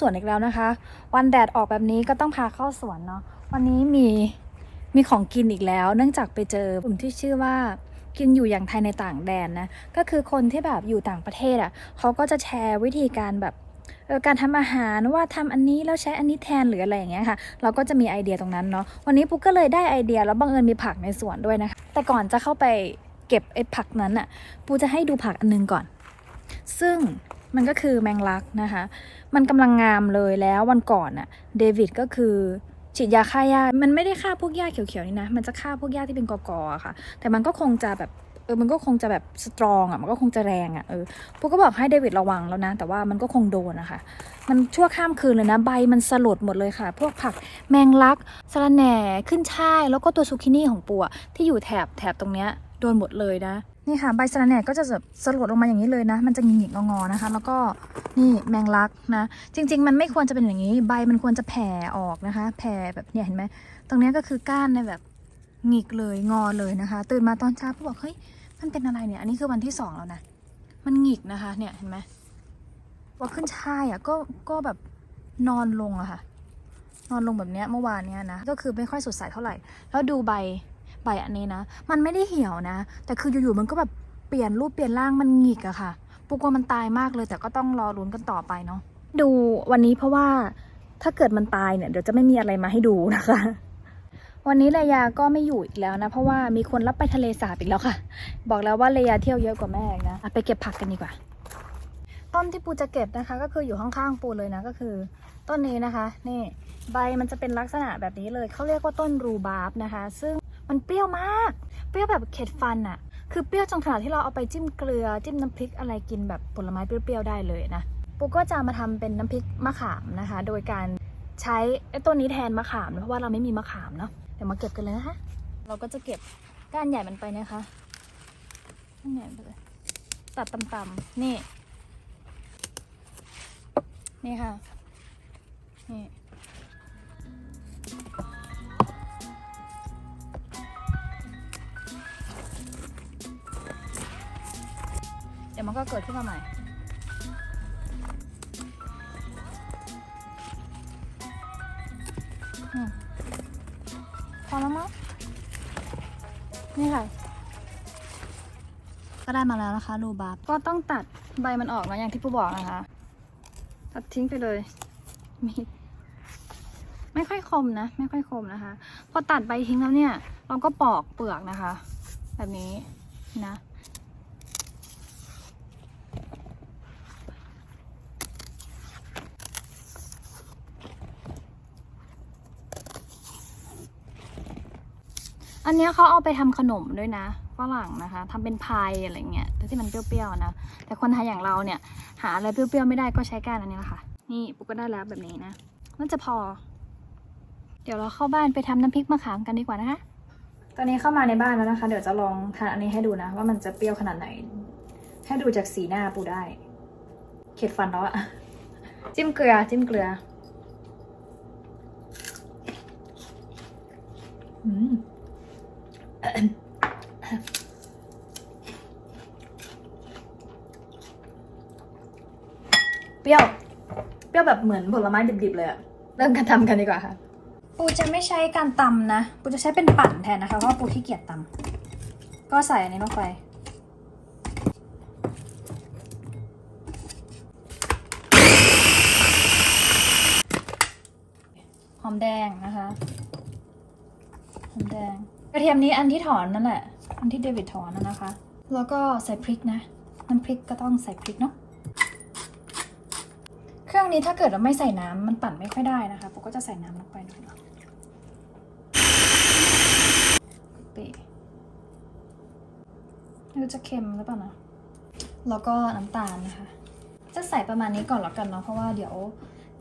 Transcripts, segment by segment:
สวนอีกแล้วนะคะ วันแดดออกแบบนี้ก็ต้องพาเข้าสวนเนาะวันนี้มีมีของกินอีกแล้ว เนื่องจากไปเจอกลุ่มที่ชื่อว่ากินอยู่อย่างไทยในต่างแดนนะก็คือคนที่แบบอยู่ต่างประเทศอะ่ะเขาก็จะแชร์วิธีการแบบการทำอาหารว่าทำอันนี้แล้วใช้อันนี้แทนหรืออะไรอย่างเงี้ยค่ะ เราก็จะมีไอเดียตรงนั้นเนาะวันนี้ปุ๊กก็เลยได้ไอเดียแล้วบังเอิญมีผักในสวนด้วยนะคะแต่ก่อนจะเข้าไปเก็บไอ้ผักนั้นอะ่ะปูจะให้ดูผักอันนึงก่อน ซึ่งมันก็คือแมงลักนะคะ มันกำลังงามเลยแล้ววันก่อนน่ะเดวิดก็คือฉีดยาฆ่าหญ้ามันไม่ได้ฆ่าพวกหญ้าเขียวๆนี่นะ มันจะฆ่าพวกหญ้าที่เป็นกอกๆอะค่ะ แต่มันก็คงจะแบบเออมันก็คงจะแบบสตรองอะมันก็คงจะแรงอะเออพวกก็บอกให้เดวิดระวังแล้วนะ แต่ว่ามันก็คงโดนนะคะ มันชั่วข้ามคืนเลยนะ ใบมันสลดหมดเลยค่ะ พวกผักแมงลักสะระแหน่ขึ้นช่าย แล้วก็ตัวซูกินี่ของปูอะที่อยู่แถบแถบตรงเนี้ยโดนหมดเลยนะ นี่ค่ะใบสะระแหน่ก็จะสลดลงมาอย่างนี้เลยนะ มันจะหงิกๆงอๆนะคะ แล้วก็นี่แมงลักนะ จริง ๆ มันไม่ควรจะเป็นอย่างนี้ ใบมันควรจะแผ่ออกนะคะ แผ่แบบเนี่ยเห็นไหมตรงนี้ก็คือก้านในแบบหงิกเลยงอเลยนะคะ ตื่นมาตอนเช้าก็บอกเฮ้ยมันเป็นอะไรเนี่ย อันนี้คือวันที่สองแล้วนะ มันหงิกนะคะ เนี่ยเห็นไหมว่าขึ้นช่ายอะก็ก็แบบนอนลงอะค่ะ นอนลงแบบเนี้ยเมื่อวานเนี้ยนะ ก็คือไม่ค่อยสดใสเท่าไหร่ แล้วดูใบ ใบอันนี้นะ มันไม่ได้เหี่ยวนะ แต่คืออยู่ๆมันก็แบบเปลี่ยนรูปเปลี่ยนร่างมันหงิกอะค่ะปูกลัวมันตายมากเลย แต่ก็ต้องรอลุ้นกันต่อไปเนาะดูวันนี้เพราะว่าถ้าเกิดมันตายเนี่ยเดี๋ยวจะไม่มีอะไรมาให้ดูนะคะ วันนี้เลยาก็ไม่อยู่อีกแล้วนะ เพราะว่ามีคนรับไปทะเลสาบอีกแล้วค่ะ บอกแล้วว่าเลยาเที่ยวเยอะกว่าแม่อีกนะอะไปเก็บผักกันดีกว่า ต้นที่ปูจะเก็บนะคะ ก็คืออยู่ข้างๆปูเลยนะก็คือ ต้นนี้นะคะ นี่ใบมันจะเป็นลักษณะแบบนี้เลยเขาเรียกว่าต้นรูบาร์บนะคะ ซึ่ง มันเปรี้ยวมาก เปรี้ยวแบบเข็ดฟันอะคือเปรี้ยวจนขนาดที่เราเอาไปจิ้มเกลือ จิ้มน้ำพริกอะไรกินแบบผลไม้เปรี้ยวๆได้เลยนะปูก็จะมาทำเป็นน้ำพริกมะขามนะคะ โดยการใช้ต้นนี้แทนมะขามเพราะว่าเราไม่มีมะขามเนาะเดี๋ยวมาเก็บกันเลยนะคะ เราก็จะเก็บก้านใหญ่มันไปนะคะก้านใหญ่ไปเลยตัดต่ำๆนี่ นี่ค่ะ นี่ มันก็เกิดขึ้นมาใหม่ พอแล้วมั้งนี่ค่ะ ก็ได้มาแล้วนะคะรูบาร์ก็ต้องตัดใบมันออกนะอย่างที่ผู้บอกนะคะ ตัดทิ้งไปเลยมีไม่ค่อยคมนะ ไม่ค่อยคมนะคะ พอตัดใบทิ้งแล้วเนี่ย เราก็ปอกเปลือกนะคะ แบบนี้นะ อันนี้เขาเอาไปทำขนมด้วยนะฝรั่งนะคะทำเป็นพายอะไรเงี้ยแต่ที่มันเปรี้ยวๆนะ แต่คนไทยอย่างเราเนี่ย หาอะไรเปรี้ยวๆไม่ได้ก็ใช้ก้านอันนี้แหละค่ะ นี่ปุ๊กก็ได้แล้วแบบนี้นะน่าจะพอ เดี๋ยวเราเข้าบ้านไปทำน้ำพริกมะขามกันดีกว่านะคะ ตอนนี้เข้ามาในบ้านแล้วนะคะ เดี๋ยวจะลองทานอันนี้ให้ดูนะ ว่ามันจะเปรี้ยวขนาดไหน ให้ดูจากสีหน้าปูได้ เข็ดฟันแล้วอะจิ้มเกลือ จิ้มเกลืออืม เปรี้ยว เปรี้ยวแบบเหมือนผลไม้ดิบๆเลยอะเริ่มการทำกันดีกว่าค่ะ ปูจะไม่ใช้การตำนะ ปูจะใช้เป็นปั่นแทนนะคะ เพราะปูขี้เกียจตำก็ใส่อันนี้ลงไปหอมแดงนะคะหอมแดง กระเทียมนี้อันที่ถอนนั่นแหละ อันที่เดวิดถอนนั่นะคะ แล้วก็ใส่พริกนะ น้ำพริกก็ต้องใส่พริกเนาะ เครื่องนี้ถ้าเกิดเราไม่ใส่น้ำมันปั่นไม่ค่อยได้นะคะปุ๊กก็จะใส่น้ำลงไปหน่อยเนาะปิไม่รู้จะเค็มหรือเปล่านะ แล้วก็น้ำตาลนะคะ จะใส่ประมาณนี้ก่อนแล้วกันเนาะ เพราะว่าเดี๋ยว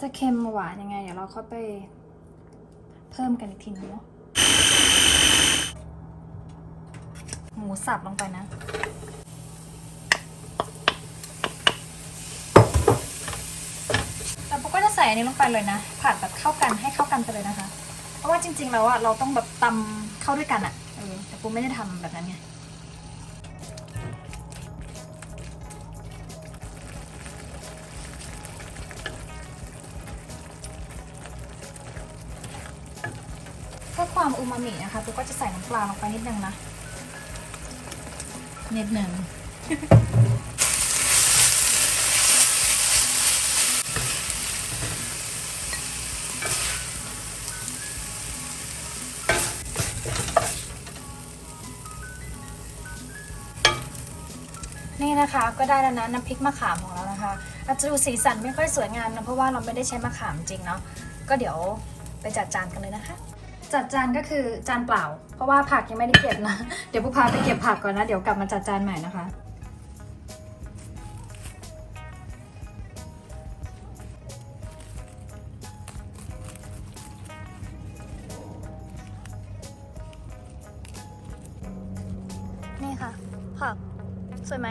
จะเค็มหวานยังไง เดี๋ยวเราค่อยไปเพิ่มกันอีกทีนึงเนาะ หมูสับลงไปนะ แล้วปุ๊กก็จะใส่อันนี้ลงไปเลยนะ ผัดแบบเข้ากันให้เข้ากันไปเลยนะคะ เพราะว่าจริง ๆ แล้วอะเราต้องแบบตำเข้าด้วยกันอะแต่ปุ๊กไม่ได้ทำแบบนั้นไงเพื่อความอูมามินะคะปุ๊กก็จะใส่น้ำปลาลงไปนิดนึงนะ นิดหนึ่งนี่นะคะก็ได้แล้วนะน้ำพริกมะขามของเรานะคะอาจจะดูสีสันไม่ค่อยสวยงามนะเพราะว่าเราไม่ได้ใช้มะขามจริงเนาะก็เดี๋ยวไปจัดจานกันเลยนะคะ จัดจานก็คือจานเปล่า เพราะว่าผักยังไม่ได้เก็บนะ เดี๋ยวพวกพาไปเก็บผักก่อนนะ เดี๋ยวกลับมาจัดจานใหม่นะคะ นี่ค่ะ ผัก สวยไหม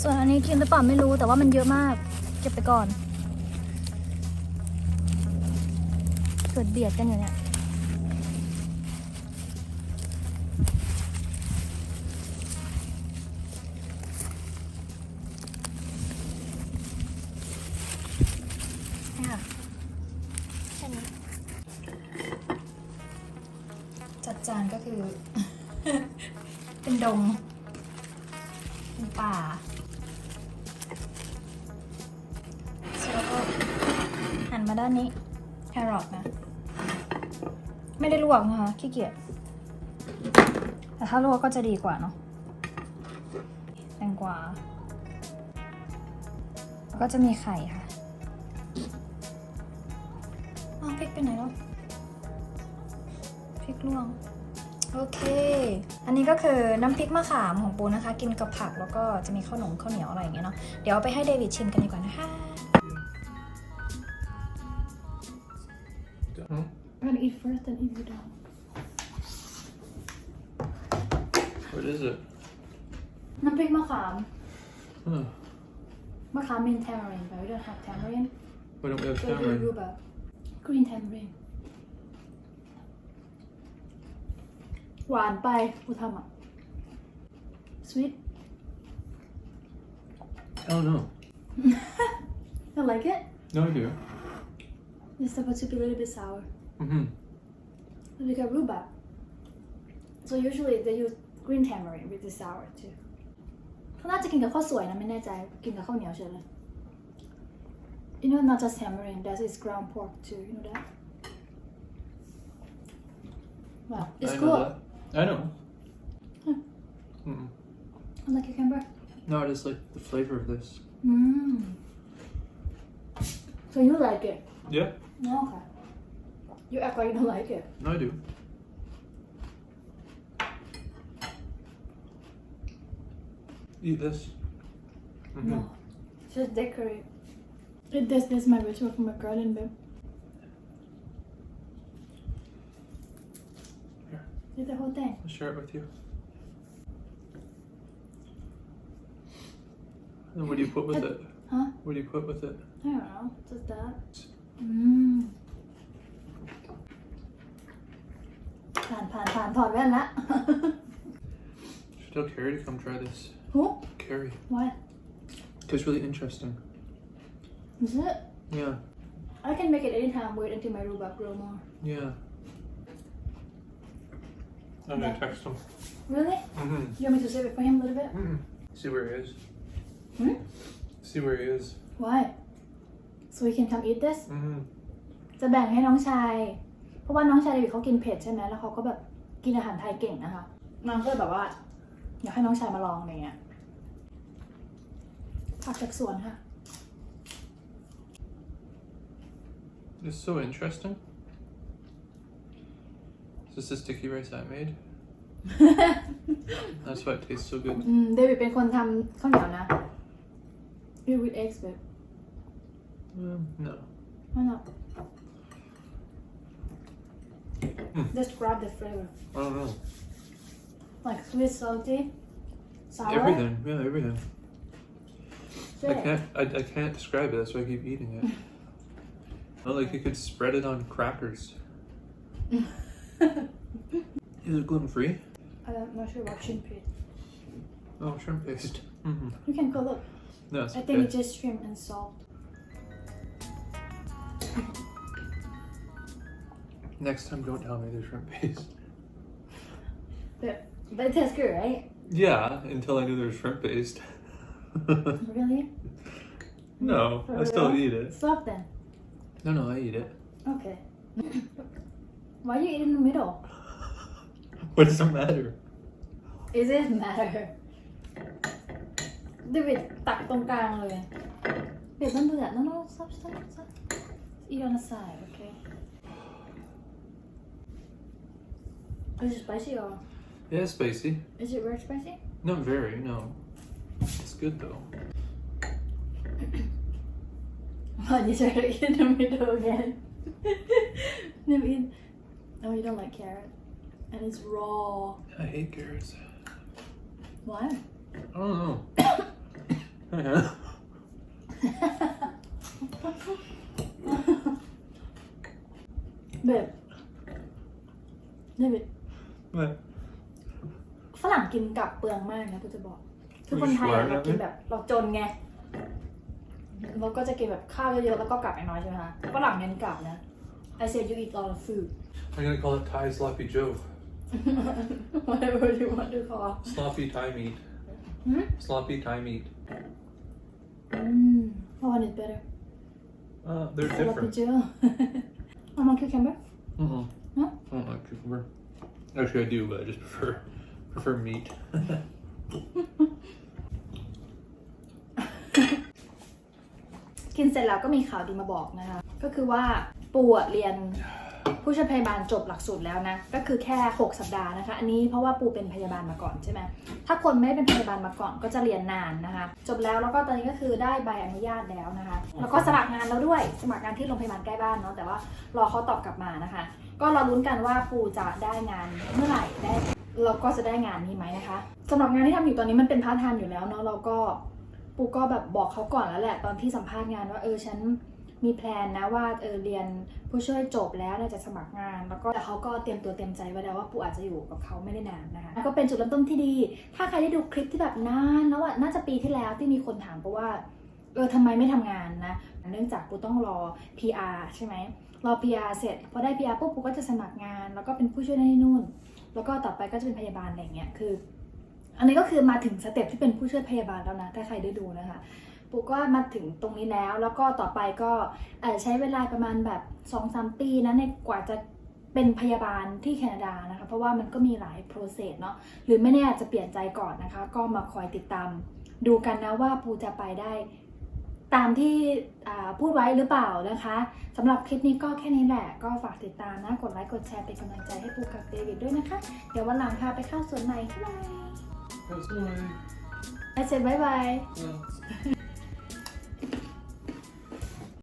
ส่วนอันนี้กินหรือเปล่าไม่รู้แต่ว่ามันเยอะมาก เก็บไปก่อน เกิดเบียดกันอยู่เนี่ย มาด้านนี้ แครอทนะ ไม่ได้ลวกนะคะ ขี้เกียจ แต่ถ้าลวกก็จะดีกว่าเนาะ แตงกวาแล้วก็จะมีไข่ค่ะอ้าวพริกไปไหนแล้ว พริกลวง โอเค อันนี้ก็คือน้ำพริกมะขามของปูนะคะ กินกับผักแล้วก็จะมีข้าวหนมข้าวเหนียวอะไรอย่างเงี้ยเนาะ เดี๋ยวไปให้เดวิดชิมกันดีกว่านะคะ Hmm? I'm gonna eat first and eat you down What is it? น้ำพริกมะขาม Huh. มะขาม mean tamarind but we don't have tamarind Why don't we have so we tamarind? rhubarb green tamarind หวานไปกูทำอ่ะ sweet Oh no. you like it No, I do. it's supposed to be a little bit sour Mm-hmm. But we got rhubarb so usually they use green tamarind with the sour too เขาน่าจะกินกับข้าวสวยนะไม่แน่ใจ กินกับข้าวเหนียวเฉยเลย You know not just tamarind that is ground pork too you know that Wow it's I cool know that. I know. Hmm. Mm-mm. like cucumber No, I just like the flavor of this. Mm. So you like it? Yeah, No, okay. You act like you don't like it. no, I do. Eat this. Mhm. No. Just decorate. It, this, this is my ritual from my garden, babe. Here. Eat the whole thing. I'll share it with you. And what do you put with it? Huh? What do you put with it? I don't know. Just that. Mmm. ผ่านผ่านผ่านถอดแว่นละ Should tell Carrie to come try this. Who? Carrie. Why? It's really interesting. Is it? Yeah, I can make it anytime. Wait until my rhubarb grow more. yeah. I'm gonna text him. Really? Mm-hmm. You want me to save it for him a little bit? Mm-hmm. See where he is. Hmm? See where he is. Why? So we can come eat this? Mm-hmm. จะแบ่งให้น้องชาย เพราะว่าน้องชายเดวิดเขากินเผ็ดใช่ไหมแล้วเขาก็แบบกินอาหารไทยเก่งนะคะนางก็เลยแบบว่า อยากให้น้องชายมาลองอะไรเงี้ยผักจากสวนค่ะ It's so interesting. Is this the sticky rice I made? That's why it tastes so good. อืมเดวิดเป็นคนทำข้าวเหนียวนะ eat with eggs babe Um, no. why not just grab the flavor I don't know. like sweet salty sour Everything. Yeah, everything. I can't. I, I can't describe it. That's why I keep eating it. oh, like you could spread it on crackers. Is it gluten free? I'm not sure about shrimp paste Oh, shrimp paste. Mm-hmm. you can go look No, it's I think okay. it's just shrimp and salt Next time, don't tell me there's shrimp paste. but but it tastes good right Yeah, until I knew there was shrimp paste. really no, For I still real? eat it. stop then No, no, I eat it. okay why you eat in the middle What does it matter? Is it matter เดวิดตักตรงกลางเลยเดี๋ยวต้องดูแบบ no no stop stop stop eat on the side okay Oh, is it spicy or Yeah, spicy. is it very spicy Not very, no. It's good though. Oh, you try to eat in the middle again David Oh you don't like carrot and it's raw I hate carrots. why I don't know. แบ บเดวิด But ฝรั่งกินกับเปลืองมากนะกูจะบอก คือคนไทยอะเรากินแบบเราจนไง เราก็จะกินแบบข้าวเยอะๆแล้วก็กลับน้อยๆใช่ไหมคะฝรั่งเน้นกลับนะ I said you eat a lot of food I'm gonna call it Thai sloppy Joe. whatever you want to call Sloppy Thai meat. Hmm? Sloppy Thai meat. อืม what one is better Uh, they're สำหรับ different. พี่เจอเอามาคิวแคมเบอร์ Mm-mm. No? I don't like cucumber. Actually, I do, but I just prefer prefer meat. กินเสร็จแล้วก็มีข่าวดีมาบอกนะคะ ก็คือว่าปูอะเรียน ผู้ช่วยพยาบาลจบหลักสูตรแล้วนะ ก็คือแค่ 6 สัปดาห์นะคะ อันนี้เพราะว่าปูเป็นพยาบาลมาก่อนใช่ไหมถ้าคนไม่ได้เป็นพยาบาลมาก่อนก็จะเรียนนานนะคะ จบแล้วแล้วก็ตอนนี้ก็คือได้ใบอนุญาตแล้วนะคะ แล้วก็สมัครงานแล้วด้วย สมัครงานที่โรงพยาบาลใกล้บ้านเนาะ แต่ว่ารอเขาตอบกลับมานะคะ ก็รอลุ้นกันว่าปูจะได้งานเมื่อไหร่ได้เราก็จะได้งานนี้ไหมนะคะสำหรับงานที่ทำอยู่ตอนนี้มันเป็นพาร์ทไทม์อยู่แล้วเนาะ เราก็ปูก็แบบบอกเขาก่อนแล้วแหละตอนที่สัมภาษณ์งานว่าเออฉัน มีแพลนนะว่าเออเรียนผู้ช่วยจบแล้วเนี่ยจะสมัครงาน แล้วก็แต่เขาก็เตรียมตัวเตรียมใจไว้แล้วว่าปูอาจจะอยู่กับเขาไม่ได้นานนะคะก็เป็นจุดเริ่มต้นที่ดี ถ้าใครได้ดูคลิปที่แบบนานแล้วอะน่าจะปีที่แล้วที่มีคนถามปูว่าเออทำไมไม่ทำงานนะ เนื่องจากปูต้องรอ PR ใช่ไหมรอ PR เสร็จพอได้ PR ปุ๊บปูก็จะสมัครงาน แล้วก็เป็นผู้ช่วยนั่นนู่น แล้วก็ต่อไปก็จะเป็นพยาบาลอะไรเงี้ยคือ อันนี้ก็คือมาถึงสเต็ปที่เป็นผู้ช่วยพยาบาลแล้วนะถ้าใครได้ดูนะคะ ปูก็มาถึงตรงนี้แล้ว แล้วก็ต่อไปก็อาจจะใช้เวลาประมาณแบบ2อสปีนะในกว่าจะเป็นพยาบาลที่แคนาดานะคะ เพราะว่ามันก็มีหลายโปรเซสเนาะหรือไม่แน่อาจจะเปลี่ยนใจก่อนนะคะ ก็มาคอยติดตาม ดูกันนะว่าปูจะไปได้ ตามที่อ่าพูดไว้หรือเปล่านะคะสำหรับคลิปนี้ก็แค่นี้แหละ ก็ฝากติดตามนะ กดไลค์กดแชร์เป็นกำลังใจให้ปูกับเดวิดด้วยนะคะ เดี๋ยววันหลังพาไปเข้าสวนใหม่บ๊ายบาย That's why. I said bye bye Well,